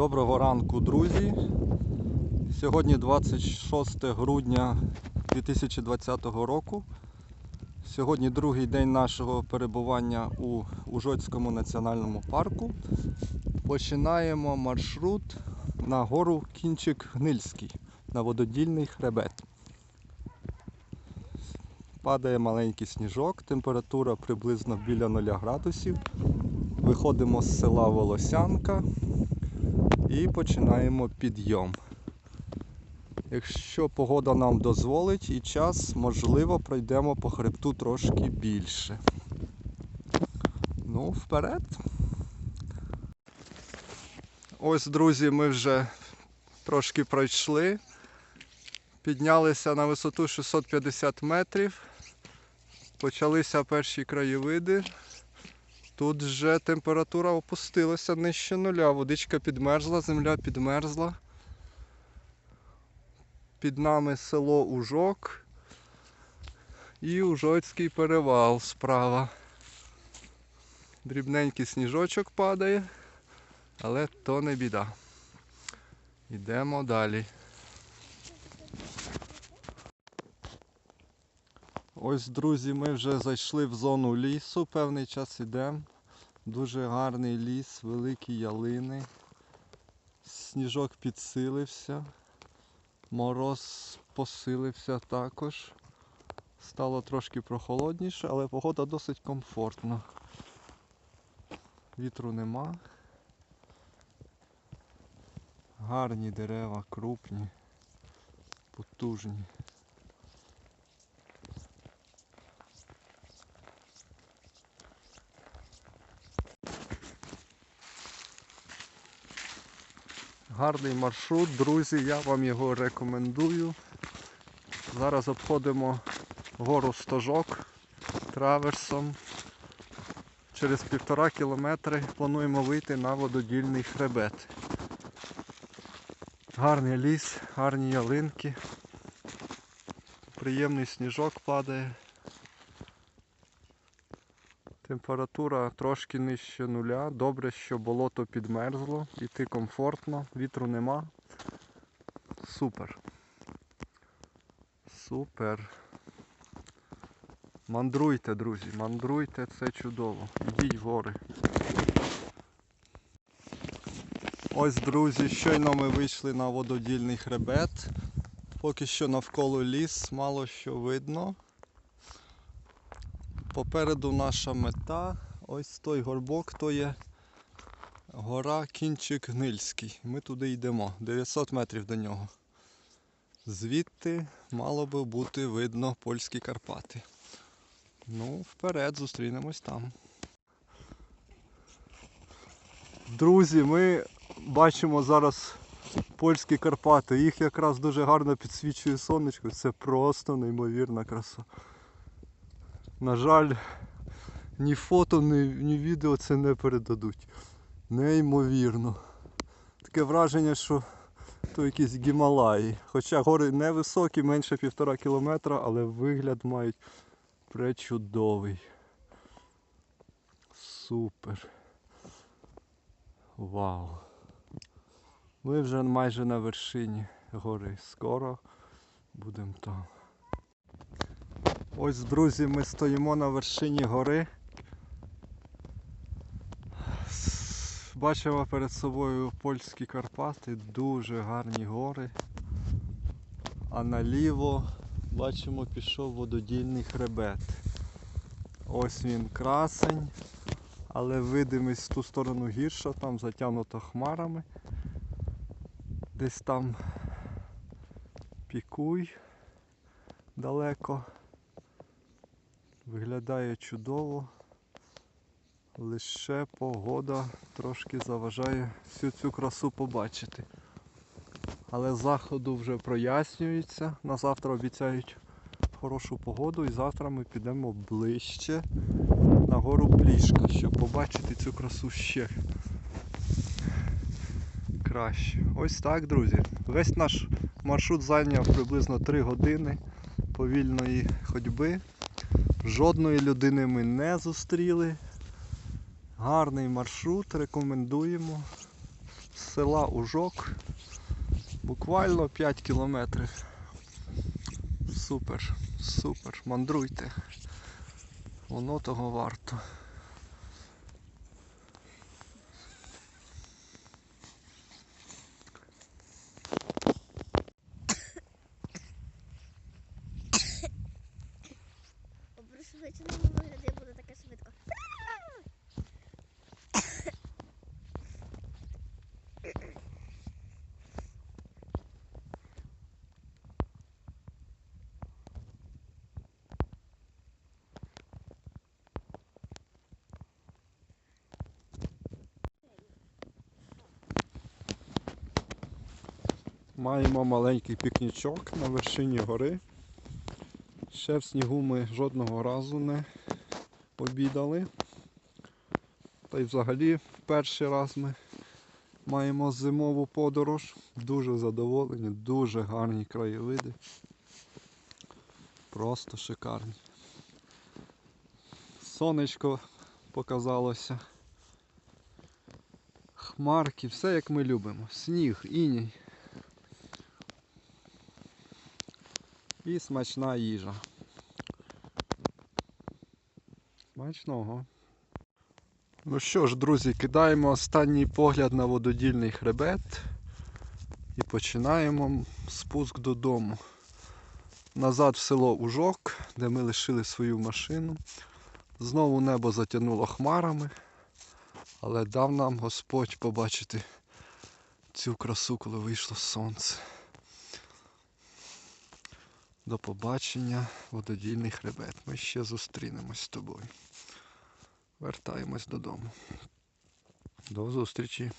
Доброго ранку, друзі. Сьогодні 26 грудня 2020 року. Сьогодні другий день нашого перебування у Ужоцькому національному парку. Починаємо маршрут на гору Кінчик Гнильський на вододільний хребет. Падає маленький сніжок, температура приблизно біля 0 градусів. Виходимо з села Волосянка і починаємо підйом. Якщо погода нам дозволить і час, можливо, пройдемо по хребту трошки більше. Ну, вперед. Ось, друзі, ми вже трошки пройшли. Піднялися на висоту 650 метрів. Почалися перші краєвиди. Тут вже температура опустилася нижче нуля, водичка підмерзла, земля підмерзла. Під нами село Ужок і Ужоцький перевал справа. Дрібненький сніжочок падає, але то не біда. Йдемо далі. Ось, друзі, ми вже зайшли в зону лісу, певний час йдемо. Дуже гарний ліс, великі ялини. Сніжок підсилився. Мороз посилився також. Стало трошки прохолодніше, але погода досить комфортна. Вітру нема. Гарні дерева, крупні, потужні. Гарний маршрут, друзі, я вам його рекомендую. Зараз обходимо гору Стожок траверсом. Через півтора кілометри плануємо вийти на вододільний хребет. Гарний ліс, гарні ялинки. Приємний сніжок падає. Температура трошки нижче нуля. Добре, що болото підмерзло, іти комфортно, вітру нема. Супер. Супер. Мандруйте, друзі, мандруйте, це чудово. Йдіть в гори. Ось, друзі, щойно ми вийшли на вододільний хребет. Поки що навколо ліс, мало що видно. Попереду наша мета. Ось той горбок, то є гора Кінчик Гнильський. Ми туди йдемо. 900 метрів до нього. Звідти мало би бути видно польські Карпати. Ну, вперед, зустрінемось там. Друзі, ми бачимо зараз польські Карпати. Їх якраз дуже гарно підсвічує сонечко. Це просто неймовірна краса. На жаль, ні фото, ні, ні відео це не передадуть. Неймовірно. Таке враження, що то якісь Гімалаї. Хоча гори невисокі, менше півтора кілометра, але вигляд мають пречудовий. Супер. Вау. Ми вже майже на вершині гори. Скоро будемо там. Ось, друзі, ми стоїмо на вершині гори. Бачимо перед собою польські Карпати, дуже гарні гори. А наліво бачимо пішов вододільний хребет. Ось він красень, але видимість в ту сторону гірша, там затягнуто хмарами. Десь там пікуй далеко. Виглядає чудово. Лише погода трошки заважає всю цю красу побачити. Але заходу вже прояснюється. На завтра обіцяють хорошу погоду і завтра ми підемо ближче на гору Плішка, щоб побачити цю красу ще краще. Ось так, друзі. Весь наш маршрут зайняв приблизно 3 години повільної ходьби. Жодної людини ми не зустріли. Гарний маршрут, рекомендуємо. З села Ужок. Буквально 5 кілометрів. Супер, супер. Мандруйте. Воно того варто. По пришвидшеному вигляді буде таке швидко. Маємо маленький пікнічок на вершині гори. Ще в снігу ми жодного разу не обідали. Та й взагалі перший раз ми маємо зимову подорож. Дуже задоволені, дуже гарні краєвиди. Просто шикарні. Сонечко показалося. Хмарки, все як ми любимо. Сніг, іній. І смачна їжа. Смачного. Ну що ж, друзі, кидаємо останній погляд на вододільний хребет і починаємо спуск додому. Назад в село Ужок, де ми лишили свою машину. Знову небо затягнуло хмарами, але дав нам Господь побачити цю красу, коли вийшло сонце. До побачення, вододільний хребет. Ми ще зустрінемось з тобою. Вертаємось додому. До зустрічі.